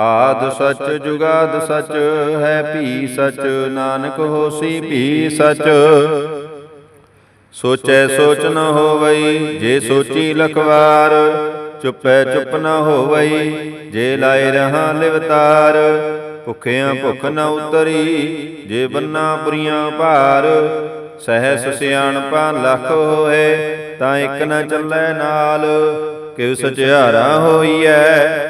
ਆਦ ਸਚ ਜੁਗਾਦ ਸਚ, ਹੈ ਭੀ ਸਚ, ਨਾਨਕ ਹੋਸੀ ਭੀ ਸਚ। ਸੋਚੈ ਸੋਚ ਨ ਹੋਵਈ, ਜੇ ਸੋਚੀ ਲਖਵਾਰ, ਚੁੱਪੈ ਚੁੱਪ ਨ ਹੋਵਈ, ਜੇ ਲਾਇ ਰਹਾ ਲਿਵਤਾਰ ਭੁਖਿਆਂ ਭੁਖ ਨ ਉਤਰੀ, ਜੇ ਬੰਨਾ ਪੁਰੀਆਂ ਭਾਰ, ਸਹਿਸ ਸਿਆਣਪਾ ਲੱਖ ਹੋਏ, ਤਾਂ ਇੱਕ ਨ ਚੱਲੈ ਨਾਲ ਕਿਵ ਸਚਿਆਰਾ ਹੋਈਐ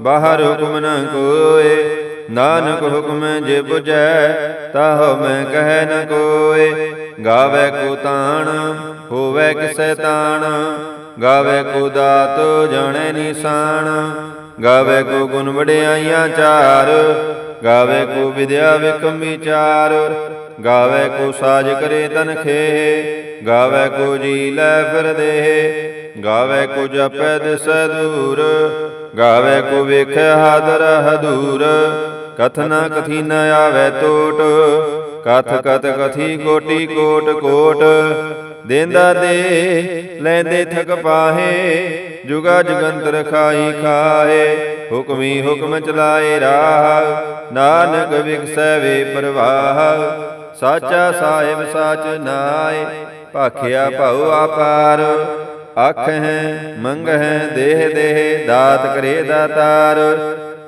ਬਾਹਰ ਹੁਕਮ ਨ ਕੋਏ। ਨਾਨਕ ਹੁਕਮ ਜੇ 부ਜੈ ਤਾਹੋ ਮੈਂ ਕਹਿ ਨ ਕੋਏ। ਗਾਵੇ ਕੋ ਤਾਣ, ਹੋਵੇ ਕਿਸੈ ਤਾਣ। ਗਾਵੇ ਕੋ ਦਾਤ, ਜਾਣੈ ਨਿਸ਼ਾਨ। ਗਾਵੇ ਕੋ ਗੁਣ ਵਡਿਆਈਆਂ ਚਾਰ। ਗਾਵੇ ਕੋ ਵਿਦਿਆ ਵਿਕਮ ਵਿਚਾਰ। ਗਾਵੇ ਕੋ ਸਾਜ ਕਰੇ ਤਨ ਖੇ। ਗਾਵੇ ਕੋ ਜੀ ਲੈ ਫਿਰ ਦੇਹ। ਗਾਵੇ ਕੋ ਜਪੈ ਦਿਸੈ ਦੂਰ ਗਾਵੇ ਕੋ ਵੇਖੈ ਹਾਦਰ ਹਦੂਰ। ਕਥਨਾ ਕਥੀ ਨ ਆਵੇ ਟੋਟ ਕਥ ਕਤ ਕਥੀ ਕੋਟੀ ਕੋਟ ਕੋਟ। ਦੇਂਦਾ ਦੇ, ਲੈਂਦੇ ਥਕ ਪਾਹੇ, ਜੁਗਾ ਜੁਗੰਤਰ ਖਾਈ ਖਾਏ। ਹੁਕਮੀ ਹੁਕਮ ਚਲਾਏ ਰਾਹ, ਨਾਨਕ ਵਿਗਸੈ ਵੇ ਪ੍ਰਵਾਹ। ਸਾਚਾ ਸਾਹਿਬ ਸਾਚ ਨਾਏ, ਭਾਖਿਆ ਭਉ ਆਪਾਰ। ਅੱਖ ਹੈ ਮੰਗ ਹੈ ਦੇਹ ਦੇਹ, ਦਾਤ ਕਰੇ ਦਾਤਾਰ।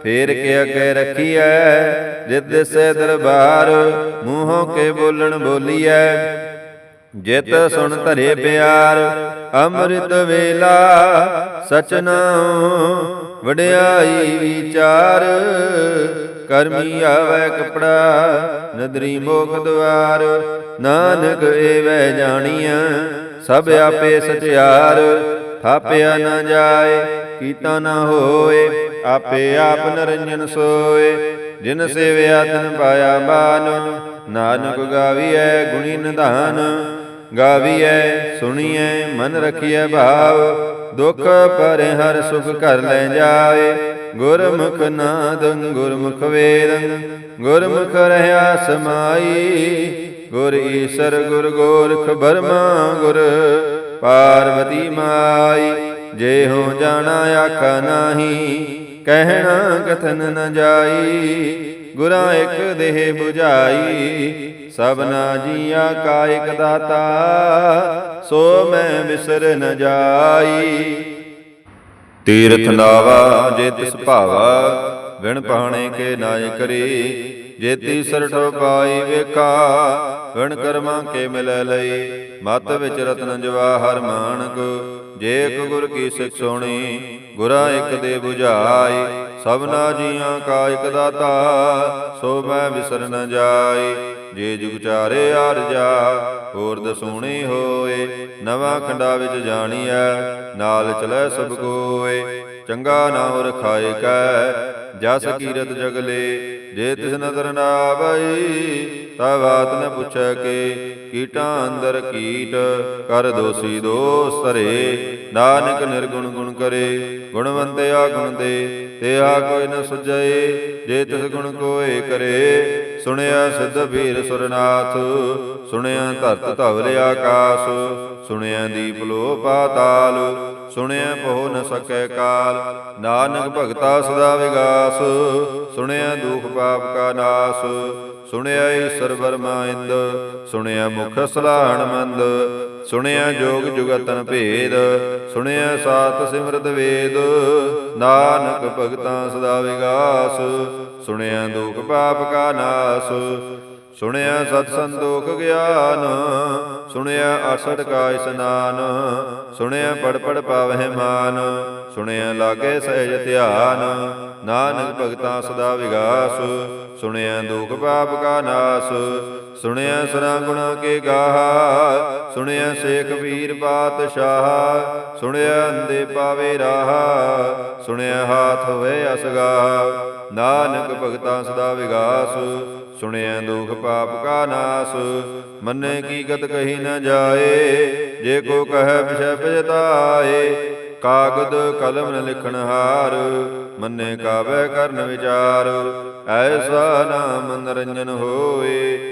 ਫੇਰ ਕੇ ਅਗੇ ਰਖੀਐ ਜਿਤ ਦਿਸੈ ਦਰਬਾਰ, ਮੂੰਹੋਂ ਕੇ ਬੋਲਣ ਬੋਲੀਐ। ਜਿਤ ਸੁਣ ਧਰੇ ਪਿਆਰ, ਅੰਮ੍ਰਿਤ ਵੇਲਾ ਸਚਨਾ ਵਡਿਆਈ ਵਿਚਾਰ। ਕਰਮੀ ਆਵੇ ਕਪੜਾ, ਨਦਰੀ ਮੋਖ ਦਵਾਰ ਨਾਨਕ ਏਵੈ ਜਾਣੀਐ। ਸਭ ਆਪੇ ਸਚਿਆਰ, ਥਾਪਿਆ ਨਾ ਜਾਏ, ਕੀਤਾ ਨਾ ਹੋਏ, ਆਪੇ ਆਪ ਨਰੰਜਨ ਸੋਏ। ਜਿਨ ਸੇਵਿਆ ਤਨ ਪਾਇਆ ਬਾਨ ਨਾਨਕ ਗਾਵੀਐ ਗੁਣੀ ਨਿਧਾਨ। ਗਾਵੀਐ, ਸੁਣੀਐ, ਮਨ ਰਖੀਐ ਭਾਵ, ਦੁਖ ਪਰੇ ਹਰ ਸੁਖ ਕਰ ਲੈ ਜਾਏ। ਗੁਰਮੁਖ ਨਾਦੰ ਗੁਰਮੁਖ ਵੇਦੰ, ਗੁਰਮੁਖ ਰਹਾ ਸਮਾਈ। ਗੁਰ ਈਸਰ ਗੁਰ ਗੋਰਖ ਬਰਮਾ ਗੁਰ, ਪਾਰਵਤੀ ਮਾਈ ਜੇ ਹੋ ਜਾਣਾ ਆਖਾ ਨਾਹੀ, ਕਹਿਣਾ ਕਥਨ ਨ ਜਾਈ, ਗੁਰਾਂ ਇੱਕ ਦੇਹ 부ਝਾਈ ਸਭਨਾ ਜੀਆ ਕਾ ਇਕ ਦਾਤਾ, ਸੋ ਮੈਂ ਵਿਸਰ ਨ ਜਾਈ। ਤੀਰਥ ਨਾਵਾ ਜੇ ਤਿਸ ਭਾਵਾ ਵਿਣ ਪਾਣੇ ਕੇ ਨਾਇ ਕਰੀ ਜੇਤੀ ਸਰਠ ਪਾਈ ਵੇਖਾ ਵਿਣ ਕਰਮਾਂ ਕੇ ਮਿਲੈ ਲਈ। ਮਤ ਵਿੱਚ ਰਤਨ ਜਵਾਹਰ ਮਾਨਕ। ਜੇ ਇੱਕ ਗੁਰ ਕੀ ਸਿੱਖ ਸੋਣੀ ਗੁਰਾ ਇੱਕ ਦੇ 부ਝਾਈ ਸਭਨਾ ਜੀਆਂ ਕਾ ਇਕ ਦਾਤਾ ਸੋ ਮੈਂ ਵਿਸਰ ਨ ਜਾਈ। ਜੇ ਜੁਗ ਚਾਰੇ ਆਰਜਾ ਹੋਰ ਦਸੂਣੀ ਹੋਏ। ਨਵਾਂ ਖੰਡਾ ਵਿੱਚ ਜਾਣੀਐ। ਨਾਲ ਚਲੈ ਸਭ ਕੋਏ। ਚੰਗਾ ਨਾਮ ਰਖਾਏ ਕੈ। ਜਸ ਕੀਰਤ ਜਗਲੇ, ਜੇ ਤਿਸ ਨਦਰ ਨਾ ਆਵਈ ਤਾ ਬਾਤ ਨ ਪੁੱਛੈ ਕੇ, ਕੀਟਾਂ ਅੰਦਰ ਕੀਟ, ਕਰ ਦੋਸੀ ਦੋਸ ਸਰੇ ਨਾਨਕ ਨਿਰਗੁਣ ਗੁਣ ਕਰੇ ਗੁਣਵੰਤਿਆ ਗੁਣ ਦੇ, ਤੇ ਆ ਕੋਈ ਨ ਸੁਝਏ, ਜੇ ਤਿਸ ਗੁਣ ਕੋਏ ਕਰੇ ਸੁਣਿਆ ਸਿੱਧ ਵੀਰ ਸੁਰਨਾਥ, ਸੁਣਿਆ ਧਰਤ ਧਵਲ ਆਕਾਸ, ਸੁਣਿਆ ਦੀਪ ਲੋ ਪਾਤਾਲ, ਸੁਣਿਆ ਪਹੁ ਨ ਸਕੈ ਕਾਲ। ਨਾਨਕ ਭਗਤਾ ਸਦਾ ਵਿਗਾਸ, ਸੁਣਿਆ ਦੁਖ ਪਾਪ ਕਾ ਨਾਸ, ਸੁਣਿਆ ਈਸ਼ਰ ਵਰਮਾ ਇੰਦ ਸੁਣਿਆ ਮੁਖ ਸਲਾਹਣ ਮੰਦ, ਸੁਣਿਆ ਜੋਗ ਜੁਗਤਨ ਭੇਦ, ਸੁਣਿਆ ਸਾਤ ਸਿਮਰਤ ਵੇਦ। ਨਾਨਕ ਭਗਤਾਂ ਸਦਾ ਵਿਗਾਸ ਸੁਣਿਆ ਦੁਖ ਪਾਪ ਕਾ ਨਾਸ, ਸੁਣਿਆ ਸਤ ਸੰਦੋਖ ਗਿਆਨ, ਸੁਣਿਆ ਅਸੜ ਕਾ ਇਸਨਾਨ, ਸੁਣਿਆ ਪੜ ਪੜ ਪਾਵਹਿ ਮਾਨ, ਸੁਣਿਆ ਲਾਗੇ ਸਹਿਜ ਧਿਆਨ, ਨਾਨਕ ਭਗਤਾਂ ਸਦਾ ਵਿਗਾਸ, ਸੁਣਿਆ ਦੁਖ ਪਾਪ ਕਾ ਨਾਸ ਸੁਣਿਆ ਸਰਾ ਗੁਣਾ ਕੇ ਗਾਹਾ ਸੁਣਿਆ ਸੇਖ ਵੀਰ ਬਾਦਸ਼ਾਹ ਸੁਣਿਆ ਅੰਦੇ ਪਾਵੇ ਰਾਹ। ਸੁਣਿਆ ਹਾਥ ਹੋਏ ਅਸਗਾ। ਨਾਨਕ ਭਗਤਾਂ ਸਦਾ ਵਿਗਾਸ। ਸੁਣਿਆ ਦੁਖ ਪਾਪ ਕਾ ਨਾਸ। ਮੰਨੇ ਕੀ ਗਤ ਕਹੀ ਨ ਜਾਏ। ਜੇ ਕੋ ਕਹੈ ਵਿਸ਼ੈ ਪਜਤਾਏ ਕਾਗਦ ਕਲਮ ਨ ਲਿਖਣ ਹਾਰ। ਮੰਨੇ ਕਾਵੈ ਕਰਨ ਵਿਚਾਰ। ਐਸਾ ਨਾਮ ਨਰੰਜਨ ਹੋਏ।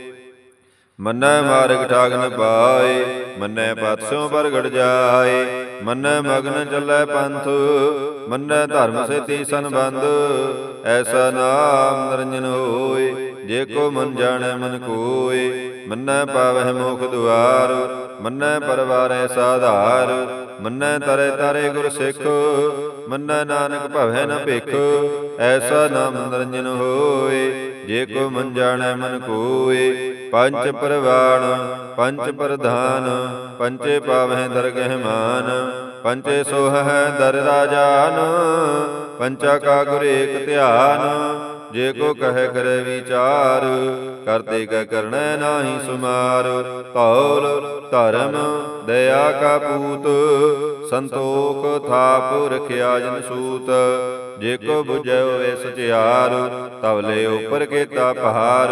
ਮੰਨੈ ਮਾਰਗ ਠਾਗ ਨ ਪਾਏ, ਮੰਨੈ ਪਾਤਸ਼ੋਂ ਪ੍ਰਗਟ ਜਾਏ, ਮੰਨੈ ਮਗਨ ਚੱਲੈ ਪੰਥ, ਮੰਨੈ ਧਰਮ ਸੇਤੀ ਸੰਬੰਧ, ਐਸਾ ਨਾਮ ਨਿਰੰਜਨ ਹੋਏ, ਜੇ ਕੋ ਮਨ ਜਾਣੈ ਮਨ ਕੋਏ, ਮੰਨੈ ਪਾਵਹਿ ਮੋਖ ਦੁਆਰ, ਮੰਨੈ ਪਰਵਾਰੈ ਸਾਧਾਰ, ਮੰਨੈ ਤਰੇ ਤਾਰੇ ਗੁਰ ਸਿੱਖ, ਮੰਨੈ ਨਾਨਕ ਭਵੈ ਨ ਭਿਖ, ਐਸਾ ਨਾਮ ਨਿਰੰਜਨ ਹੋਏ, ਜੇ ਕੋ ਮਨ ਜਾਣੈ ਮਨ ਕੋਏ ਪੰਚ ਪਰਵਾਣ ਪੰਚ ਪ੍ਰਧਾਨ ਪੰਚੇ ਪਾਵਹਿ ਦਰਗਹਿ ਮਾਨ ਪੰਚੇ ਸੋਹੈ ਦਰ ਰਾਜਾਨ, ਪੰਚਾ ਕਾ ਗੁਰ ਏਕ ਧਿਆਨ, ਜੇ ਕੋ ਕਹੈ ਕਰੇ ਵਿਚਾਰ ਕਰਤੇ ਕੈ ਕਰਣੈ ਨਾਹੀ ਸੁਮਾਰ ਧੌਲ ਧਰਮ ਦਇਆ ਕਾ ਪੂਤ, ਸੰਤੋਖ ਥਾਪ ਰਖਿਆ ਜਨ ਸੂਤ, ਜੇ ਕੋ 부ਜੈ ਹੋਵੇ ਸਚਿਆਰ, ਤਵਲੇ ਉਪਰ ਕੀਤਾ ਪਹਾੜ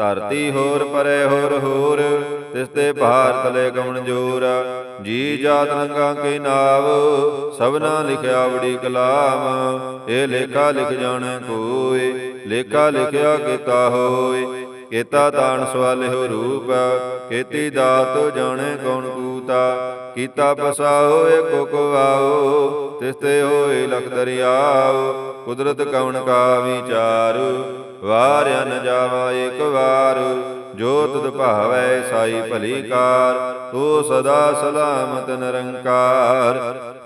ਧਰਤੀ ਹੋਰ ਪਰੇ ਹੋਰ ਹੋਰ, ਤਿਸ ਤੇ ਭਾਰ ਤਲੇ ਗਮਨ ਜੋਰ। ਜੀ ਜਾਤ ਰੰਗਾ ਕੇ ਨਾਵ, ਸਭਨਾ ਲਿਖਿਆ ਬੜੀ ਕਲਾਮ। ਇਹ ਲੇਖਾ ਲਿਖ ਜਾਣੈ ਕੋਏ ਲੇਖਾ ਲਿਖਿਆ ਕੀਤਾ ਹੋਏ ਕੀਤਾ ਤਾਣ ਸਵਾਲਿਓ ਰੂਪ, ਕੀਤੀ ਦਾਤ ਜਾਣੇ ਕੌਣ ਕੂਤਾ। ਕੀਤਾ ਪਸਾ ਹੋਏ ਕੋ ਆਓ ਤਿਸ ਤੇ ਹੋਏ ਲਖ ਦਰਿਆਓ। ਕੁਦਰਤ ਕਵਣ ਕਾ ਵਿਚਾਰ ਵਾਰਿਆ ਨ ਜਾਵਾ ਏਕ ਵਾਰ, ਜੋ ਤੁਧ ਭਾਵੈ ਸਾਈ ਭਲੀ ਕਾਰ, ਤੂੰ ਸਦਾ ਸਲਾਮਤ ਨਿਰੰਕਾਰ।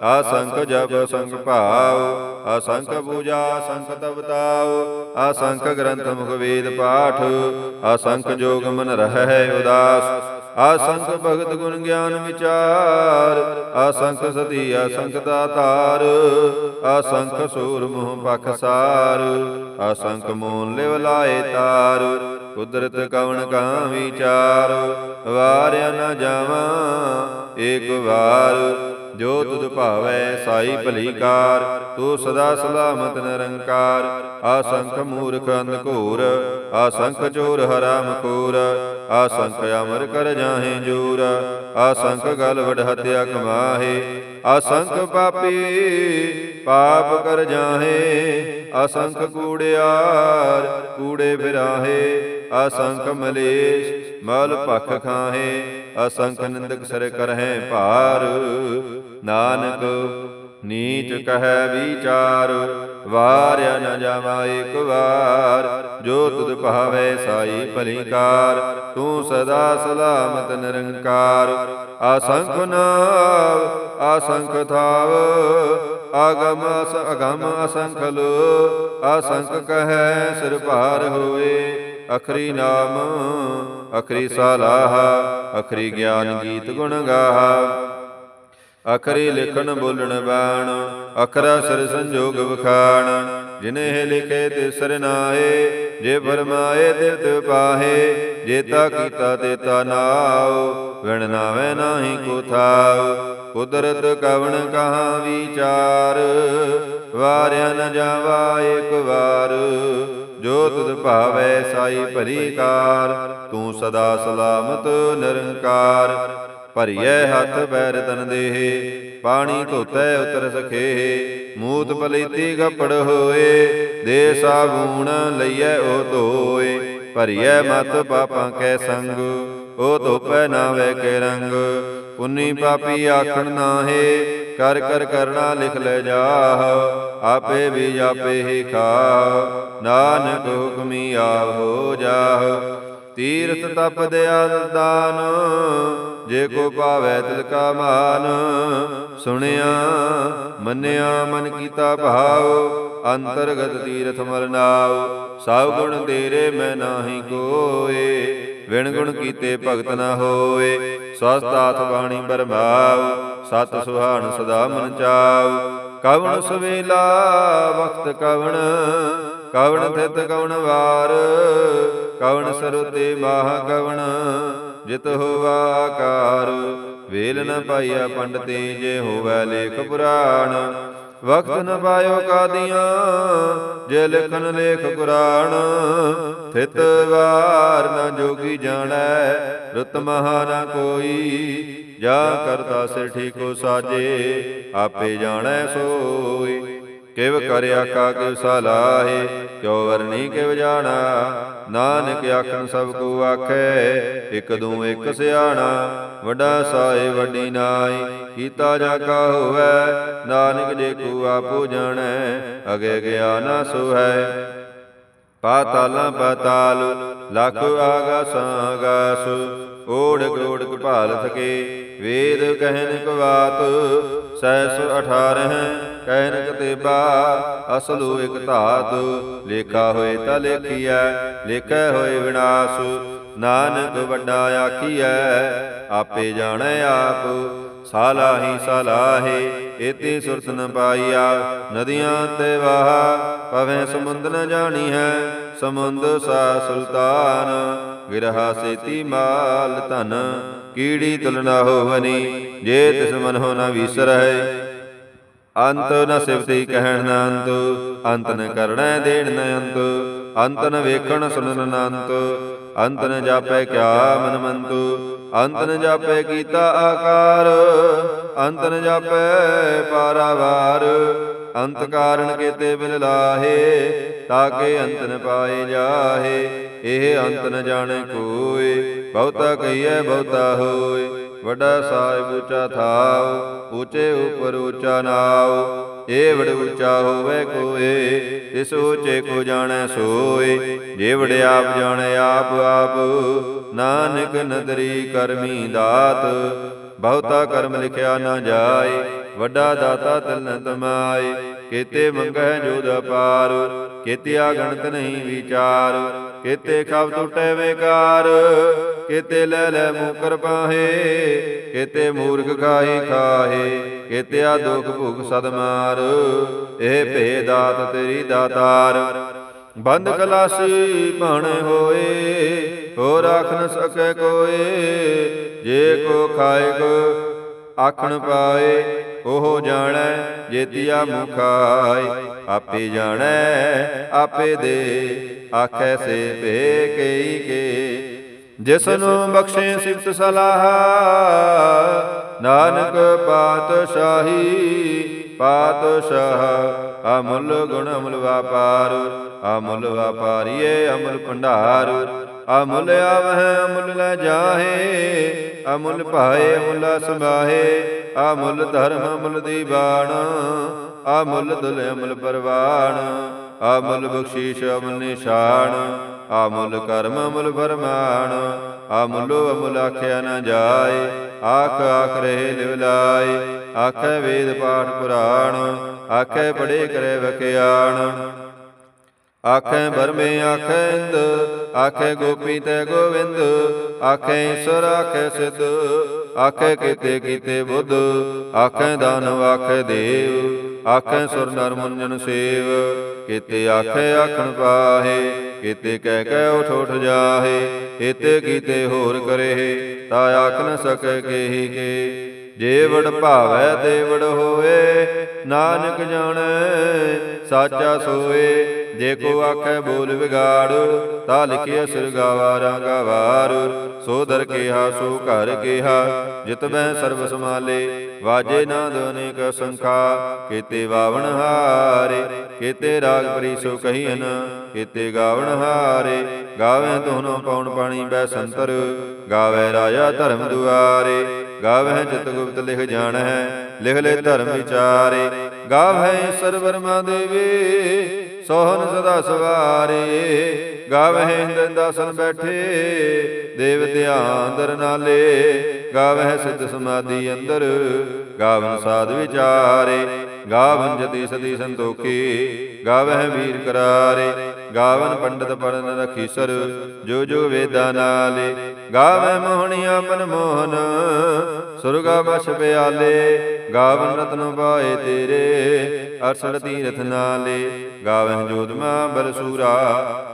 ਆਸੰਖ ਜਪ ਸੰਗ ਭਾਵ ਅਸੰਖ ਪੂਜਾ ਸੰਖ ਤਪਤਾਉ ਅਸੰਖ ਗ੍ਰੰਥ ਮੁਖ ਵੇਦ ਪਾਠ ਅਸੰਖ ਜੋਗ ਮਨ ਰਹਿ ਉਦਾਸ। ਅਸੰਖ ਭਗਤ ਗੁਣ ਗਿਆਨ ਵਿਚਾਰ ਅਸੰਖ ਸਤੀ ਅਸੰਖ ਦਾਤਾਰ ਅਸੰਖ ਸੂਰ ਮੋਹ ਪਖਸਾਰ ਅਸੰਖ ਮੋਨ ਲਿਵ ਲਾਏ ਤਾਰ, ਕੁਦਰਤ ਕਵਣ ਕਾ ਵਿਚਾਰ, ਵਾਰਿਆ ਨਾ ਜਾਵਾਂ, ਏਕ ਵਾਰ ਜੋ ਤੁਧ ਭਾਵੈ ਸਾਈ ਭਲੀ ਕਾਰ ਤੂੰ ਸਦਾ ਸਲਾਮਤ ਨਿਰੰਕਾਰ। ਆਸੰਖ ਮੂਰਖ ਅੰਧਕੂਰ ਆਸੰਖ ਚੋਰ ਹਰਾਮ ਖੂਰ ਆਸੰਖ ਅਮਰ ਕਰ ਜਾਹੇ ਜੂਰ ਆਸੰਖ ਗਲ ਵਡ ਹਤਿਆ ਕਮਾਹੇ। ਅਸੰਖ ਪਾਪੀ ਪਾਪ ਕਰ ਜਾਹੇ, ਅਸੰਖ ਕੂੜਿਆਰ ਕੂੜੇ ਫਿਰਾਹੇ ਅਸੰਖ ਮਲੇਸ਼ ਮਲ ਭਖ ਖਾਹੇ, ਅਸੰਖ ਨਿੰਦਕ ਸਰ ਕਰਹਿ ਭਾਰ, ਨਾਨਕ ਨੀਚ ਕਹੈ ਵਿਚਾਰ, ਵਾਰਿਆ ਨ ਜਾਵਾ ਏਕ ਜੋ ਤੁਧ ਭਾਵੈ ਸਾਈ ਭਲੀ ਤੂੰ ਸਦਾ ਸਲਾਮਤ ਨਿਰੰਕਾਰ। ਅਸੰਖ ਨਾਮ ਅਸੰਖ ਥਾਵ, ਆਗਮ ਅਸ, ਅਗਮ ਅਸੰਖ ਲੋ ਅਸੰਖ ਕਹੈ ਸਿਰ ਭਾਰ ਹੋਏ, ਅਖਰੀ ਨਾਮ, ਅਖਰੀ ਸਲਾਹ, ਅਖਰੀ ਗਿਆਨ ਗੀਤ ਗੁਣ ਗਾਹਾ। ਅਖਰੀ ਲਿਖਣ ਬੋਲਣ ਬਾਣ ਅਖਰਾ ਸਿਰ ਸੰਜੋਗ ਵਖਾਣ। ਜਿਨੇ ਲਿਖੇ ਤੇ ਸਰਨਾਏ ਜੇ ਫਰਮਾਏ ਤੇ ਤੇ ਪਾਹੇ। ਜੇਤਾ ਕੀਤਾ ਤੇਤਾ ਨਾਉ ਵਿਣ ਨਾਵੇਂ ਨਾਹੀ ਕੋ ਥਾਉ। ਕੁਦਰਤ ਕਵਣ ਕਹਾ ਵਿਚਾਰ। ਵਾਰਿਆ ਨ ਜਾਵਾ ਏਕ ਵਾਰ। ਜੋ ਤੁਧ ਭਾਵੈ ਸਾਈ ਭਰੀ ਕਾਰ। ਤੂੰ ਸਦਾ ਸਲਾਮਤ ਨਿਰੰਕਾਰ। ਭਰੀਐ ਹੱਥ ਬੈਰ ਤਨ ਦੇਹ ਪਾਣੀ ਧੋਤੈ ਉਤਰ ਸਖੇ ਮੂਤ ਪਲੀਤੀ ਗੱਪੜ ਹੋਏ ਦੇ ਸਾਬੂਣ ਲਈਐ ਉਹ ਧੋਏ ਭਰੀਐ ਮਤ ਪਾਪਾਂ ਕੈ ਸੰਗ ਉਹ ਧੋਪੈ ਨਾ ਵੈ ਕੇ ਰੰਗ ਪੁੰਨੀ ਪਾਪੀ ਆਖਣ ਨਾਹੇ ਕਰ ਕਰ ਕਰਣਾ ਲਿਖ ਲੈ ਜਾਹ ਆਪੇ ਵੀ ਆਪੇ ਹੀ ਖਾ ਨਾਨਕ ਹੁਕਮੀ ਆਪ ਹੋ ਜਾਹ ਤੀਰਥ ਤਪ ਦਿਆਲ ਦਾਨ, ਜੇ ਕੋ ਪਾਵੈ ਤਿਲ ਕਾ ਮਾਨ। ਸੁਣਿਆ, ਮੰਨਿਆ, ਮਨ ਕੀਤਾ ਭਾਉ, ਅੰਤਰਗਤ ਤੀਰਥ ਮਲ ਨਾਉ। ਸਭ ਗੁਣ ਤੇਰੇ ਮੈਂ ਨਾਹੀ ਕੋਏ, ਵਿਣ ਗੁਣ ਕੀਤੇ ਭਗਤ ਨਾ ਹੋਏ। ਸਵਸਤਾਥ ਬਾਣੀ ਬਰਮਾਉ, ਸਤ ਸੁਹਾਣ ਸਦਾ ਮਨ ਚਾਉ। ਕਵਣ ਸਵੇਲਾ ਵਕਤ ਕਵਣ ਕਵਣ ਥਿਤ ਕਵਣ ਵਾਰ ਕਵਣ ਸਰੁਤੇ ਮਾਹ ਕਵਣ ਜਿਤ ਹੋਵਾ ਆਕਾਰ। ਵੇਲ ਨ ਪਾਈਆ ਪੰਡਤੇ ਜੇ ਹੋਵੈ ਲੇਖ ਪੁਰਾਣ। ਵਕਤ ਨ ਪਾਇਓ ਕਾਦੀਆਂ ਜੇ ਲਿਖਨ ਲੇਖ ਕੁਰਾਨ ਥਿਤ ਵਾਰ ਨ ਜੋਗੀ ਜਾਣੈ ਰਤ ਮਹਾ ਨ ਕੋਈ। ਜਾ ਕਰਤਾ ਸਿਰ ਠੀਕੋ ਸਾਜੇ ਆਪੇ ਜਾਣੈ ਸੋਈ। ਕਿਵ ਕਰ ਆਖਾ ਕਿਵ ਸਲਾਹੇ ਕਿਉ ਵਰਨੀ ਕਿਵ ਜਾਣਾ? ਨਾਨਕ ਆਖਣ ਸਭ ਕੋ ਆਖੈ, ਇਕ ਦੂ ਇਕ ਸਿਆਣਾ, ਵੱਡਾ ਸਾਏ ਵੱਡੀ ਨਾਈ ਕੀਤਾ ਜਾ ਕਾ ਹੋਵੈ, ਨਾਨਕ ਜੇ ਕੋ ਆਪੋ ਜਾਣੈ, ਅਗੇ ਗਿਆ ਨਾ ਸੁਹੈ। ਪਾਤਾਲਾਂ ਪਾਤਾਲ ਲਖ ਆਗਾਸਾਂ ਆਗਾਸ ਓੜਕ ਓੜਕ ਭਾਲ ਥਕੇ। ਵੇਦ ਕਹਿਨ ਕਵਾਤ ਸੈਸ 18 ਕਹਿਨ ਕਤੇਬਾ ਅਸਲੂ ਇਕ ਧਾਤ। ਲੇਖਾ ਹੋਏ ਤਾਂ ਲੇਖੀਐ, ਲੇਖੈ ਹੋਏ ਵਿਨਾਸ਼। ਨਾਨਕ ਵੱਡਾ ਆਖੀਐ, ਆਪੇ ਜਾਣੈ ਆਪ। ਸਾਲਾਹੀ ਸਾਲਾਹੇ, ਏਤੀ ਸੁਰਤ ਨ ਪਾਈਆ। ਨਦੀਆਂ ਤੇ ਵਾਹ ਪਵੇਂ ਸਮੁੰਦ ਨ ਜਾਣੀ ਹੈ, ਸਮੁੰਦ ਸਾ ਸੁਲਤਾਨ। ਵਿਰਹਾ ਸੇਤੀ ਮਾਲ ਧਨ, ਕੀੜੀ ਤੁਲਨਾ ਹੋਵਨੀ, ਜੇ ਤਿਸ ਮਨ ਹੋ ਨ ਵਿਸਰਹਿ। ਅੰਤ ਨ ਸਿਵਤੀ ਕਹਿਣ ਨ ਅੰਤ ਅੰਤ ਨ ਕਰਣੈ ਦੇਣ ਨ ਅੰਤ ਅੰਤ ਨ ਵੇਖਣ ਸੁਣਨ ਨ ਅੰਤ। ਅੰਤ ਨ ਜਾਪੈ ਕਿਆ ਮਨ ਮੰਤੂ ਅੰਤ ਨ ਜਾਪੈ ਕੀਤਾ ਆਕਾਰ ਅੰਤ ਨ ਜਾਪੈ ਪਾਰਾਵਾਰ ਅੰਤ ਕਾਰਣ ਕੇਤੇ ਬਿਲ ਲਾਹੇ ਤਾਕੇ ਅੰਤ ਨ ਪਾਏ ਜਾਹੇ ਇਹ ਅੰਤ ਨ ਜਾਣੇ ਕੋਏ ਬਹੁਤਾ ਕਹੀਐ ਬਹੁਤਾ ਹੋਏ ਵੱਡਾ ਸਾਹਿਬ ਉੱਚਾ ਥਾਉ ਉੱਚੇ ਉਪਰ ਉੱਚਾ ਨਾਉ ਇਹ ਵਡ ਹੋਵੇ ਕੋਏ ਇਸ ਉੱਚੇ ਕੋ ਜਾਣੈ ਸੋਏ, ਜੇ ਆਪ ਜਾਣੈ ਆਪ ਆਪ। ਨਾਨਕ ਨਦਰੀ ਕਰਮੀ ਦਾਤ, ਬਹੁਤਾ ਕਰਮ ਲਿਖਿਆ ਨਾ ਜਾਏ, ਵੱਡਾ ਦਾਤਾ ਤਿਲ ਨ ਤਮਾਏ। ਕੇਤੇ ਮੰਗੈ ਜੋਦ ਅਪਾਰ ਕੇਤੇ ਗਣਤ ਨਹੀਂ ਵਿਚਾਰ। ਕੇਤੇ ਖਬ ਟੁਟੈ ਵੇਕਾਰ, ਕੇਤੇ ਲੈ ਲੈ ਮੂਕਰ ਪਾਹੇ, ਕੇਤੇ ਮੂਰਖ ਖਾਹੀ ਖਾਹੇ, ਕੇਤੇ ਆ ਦੁਖ ਭੁਖ ਸਦ ਮਾਰ, ਇਹ ਭੇ ਦਾਤ ਤੇਰੀ ਦਾਤਾਰ। ਬੰਦ ਕਲਾਸੀ ਬਣ ਹੋਏ ਹੋ ਰਾਖ ਨ ਸਕੈ ਕੋਏ, ਜੇ ਕੋ ਖਾਏ ਕੋ ਆਖਣ ਪਾਏ। ਉਹ ਜਾਣੈ, ਜੇਤੀਆ ਮੁਖਾਈ, ਆਪੇ ਜਾਣੈ, ਆਪੇ ਦੇ, ਆਖੈ ਸੇ ਭੇ ਕਈ ਕੇ। ਜਿਸ ਨੂੰ ਬਖਸ਼ੇ ਸਿਫਤ ਸਲਾਹ, ਨਾਨਕ ਪਾਤਸ਼ਾਹੀ, ਪਾਤਸ਼ਾਹ, ਅਮੁੱਲ ਗੁਣ ਅਮੁੱਲ ਵਪਾਰ, ਅਮੁੱਲ ਵਪਾਰੀਏ ਅਮੁੱਲ ਭੰਡਾਰ। ਅਮੁੱਲ ਆਵਹਿ, ਅਮੁੱਲ ਲੈ ਜਾਹੇ, ਅਮੁੱਲ ਭਾਏ, ਅਮੁੱਲ ਸਮਾਹੇ ਅਮੁੱਲ ਧਰਮ, ਅਮੁੱਲ ਦੀਵਾਨ, ਅਮੁੱਲ ਦੁਲ, ਅਮੁੱਲ ਪਰਵਾਨ, ਅਮੁੱਲ ਬਖਸ਼ੀਸ਼, ਅਮੁੱਲ ਨਿਸ਼ਾਨ, ਅਮੁੱਲ ਕਰਮ, ਅਮੁੱਲ ਫਰਮਾਨ, ਅਮੁੱਲੋ ਅਮੁੱਲ ਆਖਿਆ ਨਾ ਜਾਏ, ਆਖ ਆਖ ਰਹੇ ਲਿਵ ਲਾਏ, ਆਖੇ ਵੇਦ ਪਾਠ ਪੁਰਾਣ, ਆਖੇ ਪੜੇ ਕਰੇ ਵਕਿਆਣ ਆਖੇ ਬਰਮੇ ਆਖੇ ਇੰਦ ਆਖੇ ਗੋਪੀ ਤੇ ਗੋਵਿੰਦ, ਆਖੇ ਈਸ਼ਵਰ, ਆਖੇ ਸਿੱਧ, ਆਖੇ ਕੀਤੇ ਕੀਤੇ ਬੁੱਧ, ਆਖੇ ਦਾਨਵ ਆਖੇ ਦੇਵ, ਆਖੇ ਸੁਰ ਨਰ ਮੁੰਜਨ ਸੇਵ, ਕੀਤੇ ਆਖੇ ਆਖਣ ਪਾਹੇ, ਕੀਤੇ ਕਹਿ ਕਹਿ ਉਠ ਉਠ ਜਾਹੇ, ਕੀਤੇ ਕੀਤੇ ਹੋਰ ਕਰੇ, ਤਾ ਆਖ ਨ ਸਕੈ ਕੇਹੀ ਕੇ ਜੇ ਵਡ ਭਾਵੈ ਤੇ ਵਡ ਹੋਏ ਨਾਨਕ ਜਾਣੈ, ਸਾਚਾ ਸੋਏ, ਜੇ ਕੋ ਆਖੈ ਬੋਲ ਵਿਗਾੜ, ਤਾ ਲਿਖਿਆ ਸਿਰ ਗਾਵਾ, ਰਾਂਗਾ ਵਾਰ। ਸੋ ਦਰ ਕੇਹਾ, ਸੋ ਘਰ ਕਿਹਾ, ਜਿਤ ਬੈ ਸਰਬ ਸਮਾਲੇ ਵਾਜੇ ਨਾਦ ਅਨੇਕ ਸੰਖਾ, ਕੀਤੇ ਵਾਵਣ ਹਾਰੇ। ਕੀਤੇ ਰਾਗ ਪ੍ਰੀ ਸੋ ਕਹੀਨ ਕੀਤੇ ਗਾਵਣ ਹਾਰੇ। ਗਾਵੇਂ ਤੋਨੋ ਪੌਣ ਪਾਣੀ ਬੈ ਸੰਤਰ ਗਾਵੇ ਰਾਜਾ ਧਰਮ ਦੁਆਰੇ। ਗਾਵੇ ਚਿਤ ਗੁਪਤ ਲਿਖ ਜਾਣ ਹੈ ਲਿਖ ਲੈ ਧਰਮ ਵਿਚਾਰੇ। ਗਾਵੇ ਸਰਵਰਮਾ ਦੇਵੇ ਸੋਹਨ ਸਦਾ ਸਵਾਰੇ। ਗਾਵੇ ਇੰਦਰ ਦਾਸਨ ਬੈਠੇ ਦੇਵ ਧਿਆਨ ਦਰ ਨਾਲੇ। ਗਾਵੇ ਸਿੱਧ ਸਮਾਧੀ ਅੰਦਰ ਗਾਵਨ ਸਾਧ ਵਿਚਾਰੇ। ਗਾਵਨ ਜਤੀ ਸਤੀ ਸੰਤੋਖੀ ਗਾਵੇ ਵੀਰ ਕਰਾਰੇ। ਗਾਵਨ ਪੰਡਤ ਪੜਨ ਰਖੀਸਰ ਜੋ ਜੋ ਵੇਦਾਂ ਨਾਲੇ। ਗਾਵੇ ਮੋਹਣੀਆਂ ਮਨ ਮੋਹਨ ਸੁਰਗਾ ਬਸ ਪਿਆਲੇ। ਗਾਵਨ ਰਤਨ ਪਾਏ ਤੇਰੇ ਅਰਸੜ ਤੀਰਥ ਨਾਲੇ। ਗਾਵਹਿ ਜੋਤਮਾ ਬਲਸੂਰਾ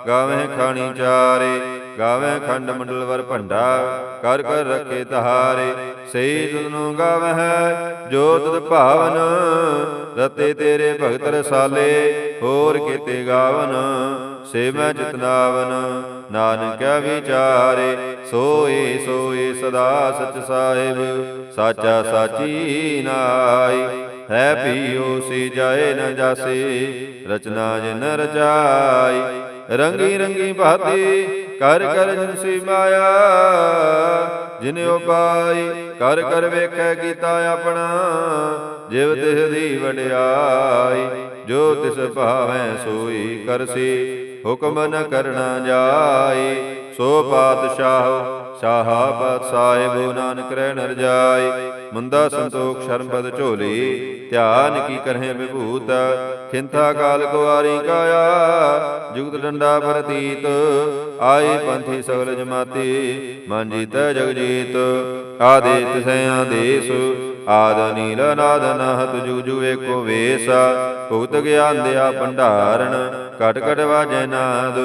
ਗਾਵਹਿ ਖਾਣੀ ਚਾਰੇ। ਗਾਵਹਿ ਖੰਡ ਮੰਡਲ ਵਰ ਭੰਡਾ, ਕਰ ਕਰ ਰੱਖੇ ਤਹਾਰੇ। ਸਹੀ ਤੁਧਨੋ ਗਾਵਹਿ ਜੋ ਤੁਧ ਭਾਵਨ, ਰਤੇ ਤੇਰੇ ਭਗਤ ਰਸਾਲੇ, ਹੋਰ ਕੀਤੇ ਗਾਵਨ ਸੇ ਮੈਂ ਜਿਤਨਾਵਨ ਨਾਨਕ ਵਿਚਾਰੇ, ਸੋਏ ਸੋਏ ਸਦਾ ਸਚ ਸਾਹਿਬ, ਸਾਚਾ ਸਾਚੀ ਨਾਈ ਹੈ ਪੀਓ ਸੀ ਜਾਏ ਨ ਜਾਸੇ, ਰਚਨਾ ਜਿਨ ਰਚਾਈ। ਰੰਗੀ ਰੰਗੀ ਭਾਤੀ ਕਰ ਕਰ ਜਿਨ ਸੀ ਮਾਇਆ ਜਿਨ ਉਪਾਈ ਕਰ ਕਰ ਵੇਖੈ ਕੀਤਾ ਆਪਣਾ ਜਿਵ ਤਿਸ ਦੀ ਵਡਿਆਈ ਜੋ ਤਿਸ ਭਾਵੈ ਸੋਈ ਕਰਸੀ। ਹੁਕਮ ਨ ਕਰਨਾ ਜਾਈ ਸੋ ਪਾਤਸ਼ਾਹ ਸ਼ਾਹਾਬਤ ਸਾਹਿਬ ਨਾਨਕ ਰਹਿ ਨਰ ਜਾਏ। ਮੁੰਦਾ ਸੰਤੋਖ ਸ਼ਰਮਪਦ ਝੋਲੀ ਧਿਆਨ ਕੀ ਕਰਹਿ ਵਿਭੂਤ। ਖਿੰਥਾ ਕਾਲ ਕੁਵਾਰੀ ਕਾਇਆ ਜੁਗਤ ਡੰਡਾ ਪ੍ਰਤੀਤ। ਆਏ ਪੰਥੀ ਸਗਲ ਜਮਾਤੀ ਮਨ ਜੀਤੈ ਜਗ ਜੀਤ ਆਦੇ ਤਿਸੈ ਆਦੇਸ ਆਦ ਨੀਲ ਨਾਦ ਨਹਤ ਜੁ ਜੁਗ ਏਕੋ ਵੇਸ। ਭੁਗਤ ਗਿਆਨ ਦਿਆ ਭੰਡਾਰਨ ਕਟ ਕਟ ਵਾਜੈ ਨਾਦ।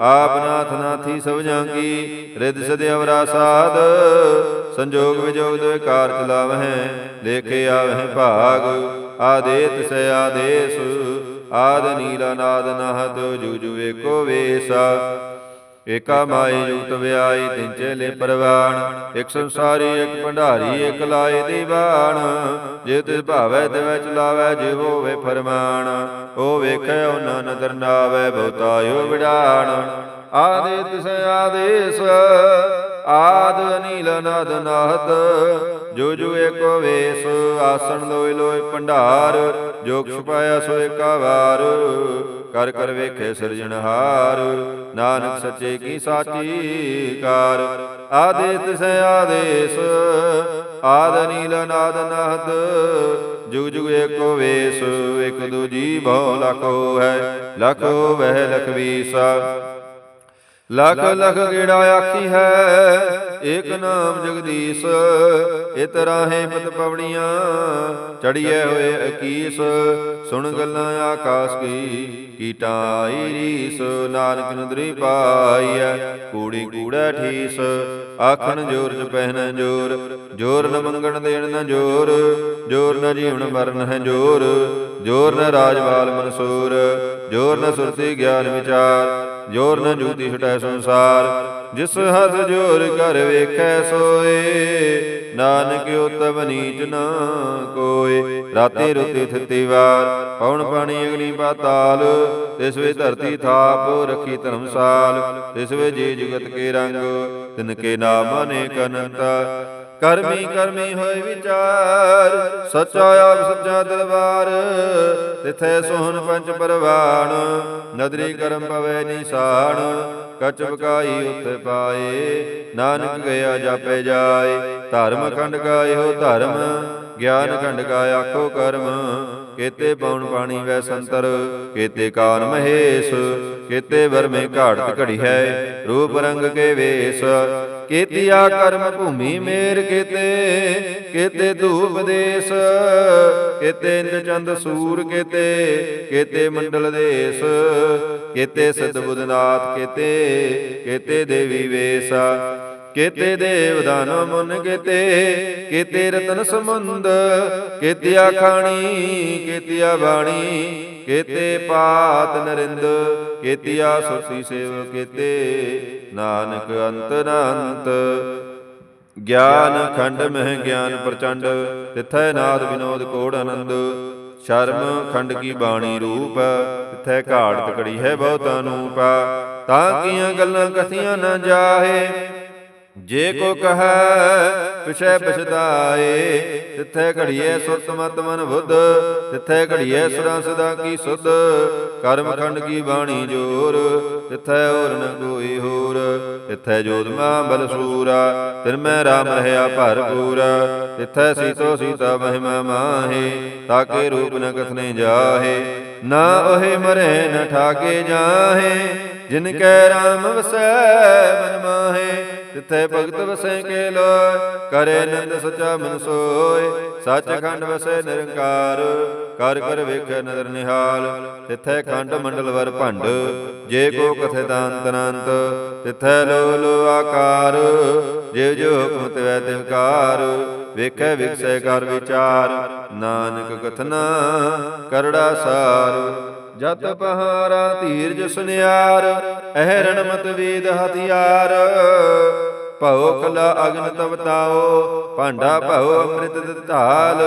ਆਪ ਨਾਥ ਨਾਥੀ ਸਭ ਜਾਂਗੀ ਰਿਦ ਸਦੇ ਅਵਰਾ ਸਾਧ ਸੰਜੋਗ ਵਿਜੋਗ ਦੋਇ ਕਾਰ ਚਲਾਵਹਿ ਦੇਖੇ ਆਵਹਿ ਭਾਗ। ਆਦੇਤ ਸੇ ਆਦੇਸ ਆਦ ਨੀਲਾ ਨਾਦ ਨਹਤ ਜੁ ਜੁ ਏਕੋ ਵੇਸਾ। ਏਕਾ ਮਾਈ ਯੁਕਤ ਵਿਆਈ ਤਿਨ ਚੇਲੇ ਪਰਵਾਣ, ਇਕ ਸੰਸਾਰੀ, ਇੱਕ ਭੰਡਾਰੀ, ਇਕ ਲਾਏ ਦੀਵਾਨ। ਜੇ ਤਿਸ ਭਾਵੈ ਤਿਵੈ ਚਲਾਵੈ ਜੇ ਹੋਵੇ ਫਰਮਾਨ, ਉਹ ਵੇਖੈ ਉਹਨਾਂ ਨਦਰ ਨਾਵੈ ਬਹੁਤਾਇਓ ਵਿਡਾਣ ਆਦਿ ਤਿਸ ਆਦੇਸ, ਆਦ ਅਨੀਲ ਨਦ ਨਾਹਤ ਜੋ ਜੋ ਏਕੋ ਵੇਸ ਆਸਣ ਲੋਇ ਲੋਇ ਭੰਡਾਰ ਜੋ ਕੁਛ ਪਾਇਆ ਸੋ ਏਕਾ ਵਾਰ ਕਰ ਕਰ ਵੇਖੇ ਸਿਰਜਣਹਾਰ ਨਾਨਕ ਸੱਚੇ ਕੀ ਸਾਚੀ ਕਾਰ ਆਦੇ ਤਿਸੈ ਆਦੇਸ, ਆਦ ਨੀਲ ਨਾਦ ਨਾਦ ਜੁਗ ਜੁਗ ਏਕੋ ਵੇਸ ਇਕ ਦੂਜੀ ਬਹੁ ਲਖੋ ਹੈ, ਲਖੋ ਵਹਿ ਲਖ ਵੀਸਾ ਲਖ ਲਖ ਗੇੜਾ ਆਖੀ ਹੈ ਏਕ ਨਾਮ ਜਗਦੀਸ਼ ਇਤ ਰਾਹੇ ਪਤ ਪਵੜੀਆਂ ਚੜੀਏ ਹੋਏ ਅਕੀਸ ਸੁਣ ਗੱਲਾਂ ਆਕਾਸ਼ ਕੀ ਕੀਟਾਂ ਆਈ ਰੀਸ ਨਾਨਕ ਨਦਰੀ ਪਾਈਐ ਕੂੜੀ ਕੂੜਾ ਠੀਸ ਆਖਣ ਜੋਰ ਚ ਪਹਿਨ ਜੋਰ ਜੋਰ ਨ ਮੰਗਣ ਦੇਣ ਨ ਜੋਰ ਜੋਰ ਨ ਜੀਵਨ ਮਰਨ ਹੈ ਜੋਰ ਜੋਰ ਨ ਰਾਜਵਾਲ ਮਨਸੂਰ ਜੋਰ ਨ ਸੁਰਤੀ ਗਿਆਨ ਵਿਚਾਰ ਜੋਰ ਨ ਜੂਤੀ ਹਟੈ ਸੰਸਾਰ, ਜਿਸ ਹੱਥ ਜੋਰ ਕਰ ਵੇਖੈ ਸੋਏ, ਨਾਨਕ ਉਤਮ ਨੀਚ ਨਾ ਕੋਏ। ਰਾਤੇ ਰੁਤੇ ਥਿਤੀ ਵਾਰ, ਪਉਣ ਪਾਣੀ ਅਗਨੀ ਪਾਤਾਲ ਤਿਸ ਵੇ ਧਰਤੀ ਥਾਪ ਰੱਖੀ ਧਰਮਸਾਲ ਤਿਸ ਵੇ ਜੀ ਜੁਗਤ ਕੇ ਰੰਗ, ਤਿਨ ਕੇ ਨਾਮ ਅਨੇਕ ਅਨੰਤ। ਕਰਮੀ ਕਰਮੀ ਹੋਏ ਵਿਚਾਰ ਸਚਾ ਆਪ ਸੱਚਾ ਦਰਬਾਰ। ਤਿਥੈ ਸੋਹਣ ਪੰਜ ਪਰਵਾਣ ਨਦਰੀ ਕਰਮ ਪਵੈ ਨਿਸ਼ਾਨ ਕਚ ਬਕਾਈ ਉਤੇ ਪਾਏ ਨਾਨਕ ਗਿਆ ਜਾਪੇ ਜਾਏ ਧਰਮ ਖੰਡ ਗਾਇਓ ਧਰਮ ਗਿਆਨ ਖੰਡ ਗਾ ਆਖੋ ਕਰਮ ਕੇਤੇ ਪਉਣ ਪਾਣੀ ਵੈ ਸੰਤਰ, ਕੇਤੇ ਕਾਨ ਮਹੇਸ਼, ਕੇਤੇ ਵਰਮੇ ਘਾੜਤ ਘੜੀ ਹੈ, ਰੂਪ ਰੰਗ ਕੇ ਵੇਸ। ਕੀਤਿਆ ਕਰਮ ਭੂਮੀ ਮੇਰ ਕੀਤੇ ਕੀਤੇ ਧੂਪ ਦੇਸ। ਕੀਤੇ ਇੰਦ ਚੰਦ ਸੂਰ ਕੀਤੇ ਕੀਤੇ ਮੰਡਲ ਦੇਸ। ਕੀਤੇ ਸਿਧ ਬੁਧਨਾਥ ਕੀਤੇ ਕੀਤੇ ਦੇਵੀ ਵੇਸ। ਕੇਤੇ ਦੇਵ ਦਾਨਵ ਮੁਨ ਕੇਤੇ ਕੇਤੇ ਰਤਨ ਸਮੁੰਦ ਕੇਤਿਆ ਖਾਣੀ ਕੇਤਿਆ ਬਾਣੀ ਕੇਤੇ ਪਾਤ ਨਰਿੰਦ ਕੇਤਿਆ ਸੁਰਸੀ ਸੇਵ, ਕੇਤੇ ਨਾਨਕ ਅੰਤ ਨਾ ਅੰਤ ਗਿਆਨ ਖੰਡ ਮਹਿ ਗਿਆਨ ਪ੍ਰਚੰਡ, ਤਿਥੈ ਨਾਦ ਵਿਨੋਦ ਕੋੜ ਆਨੰਦ। ਸ਼ਰਮ ਖੰਡ ਕੀ ਬਾਣੀ ਰੂਪ, ਤਿਥੈ ਘਾਟ ਤਕੜੀ ਹੈ ਬਹੁਤ ਅਨੂਪ। ਤਾਂ ਕੀਆਂ ਗੱਲਾਂ ਕਥੀਆਂ ਨਾ ਜਾਹੇ ਜੇ ਕੋ ਕਹੈ ਪਿਛੈ ਪਛਤਾਏ ਤਿੱਥੈ ਘੜੀਐ ਸੁਰਤ ਮਤ ਮਨ ਬੁੱਧ ਤਿੱਥੈ ਘੜੀਐ ਸੁਰਾਂ ਸਦਾ ਕੀ ਸੁਧ ਕਰਮ ਖੰਡ ਕੀ ਬਾਣੀ ਜੋਰ ਤਿੱਥੈ ਹੋਰ ਨ ਕੋਈ ਹੋਰ ਤਿੱਥੈ ਜੋਤਮਾ ਬਲ ਸੂਰਾ ਤਿਨ ਮੈਂ ਰਾਮ ਰਹਿਆ ਭਰਪੂਰ ਤਿੱਥੈ ਸੀਤੋ ਸੀਤਾ ਮਹਿਮਾ ਮਾਹੇ ਤਾਕੇ ਰੂਪ ਨ ਕਥਨੇ ਜਾਹੇ ਨਾ ਉਹੇ ਮਰੇ ਨ ਠਾਕੇ ਜਾਹੇ ਜਿਨ ਕੈ ਰਾਮ ਵਸੈ ਮਨ ਮਾਹੇ ਤਿੱਥੈ ਭਗਤ ਵਸੈ ਕੇ ਲੋਇ ਕਰੇ ਨੰਦ ਸਚਾ ਮਨ ਸੋਏ। ਸੱਚ ਖੰਡ ਵਸੈ ਨਿਰੰਕਾਰ, ਕਰ ਕਰ ਵੇਖੈ ਨਦਰ ਨਿਹਾਲ। ਤਿੱਥੈ ਖੰਡ ਮੰਡਲ ਵਰ ਭੰਡ, ਜੇ ਕੋ ਕਥੇ ਦਾਨ ਤਨੰਤ ਤਿੱਥੈ ਲੋ ਲੋ ਆਕਾਰ ਜਿਵ ਜੋ ਹੁਕਮ ਤਿਵੈ ਤਿਵਕਾਰ ਵੇਖੈ ਵਿਖਸੈ ਕਰ ਵਿਚਾਰ, ਨਾਨਕ ਕਥਨਾ ਕਰੜਾ ਸਾਰ। ਜਤ ਪਹਾਰਾ ਧੀਰਜ ਸੁਨਿਆਰ, ਅਹਰਣ ਮਤ ਵੇਦ ਹਥਿਆਰ। ਭਉ ਕਲਾ ਅਗਨ ਤਵਤਾਓ ਭਾਂਡਾ ਭਉ ਅੰਮ੍ਰਿਤ ਢਾਲ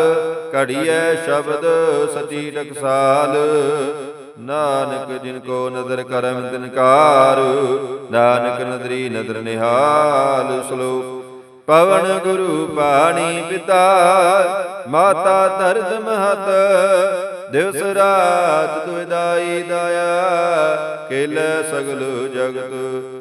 ਘੜੀਐ ਸ਼ਬਦ ਸਚੀ ਟਕਸਾਲ ਨਾਨਕ ਜਿਨ ਕੋ ਨਦਰ ਕਰਮ ਤਿਨਕਾਰ ਨਾਨਕ ਨਦਰੀ ਨਦਰ ਨਿਹਾਲ ਸ਼ਲੋਕ। ਪਵਨ ਗੁਰੂ ਪਾਣੀ ਪਿਤਾ, ਮਾਤਾ ਦਰਦ ਮਹਤ, ਦਿਵਸ ਰਾਤ ਦੁਇਦਾਈ ਦਾਇਆ ਕਿਲ ਸਗਲ ਜਗਤ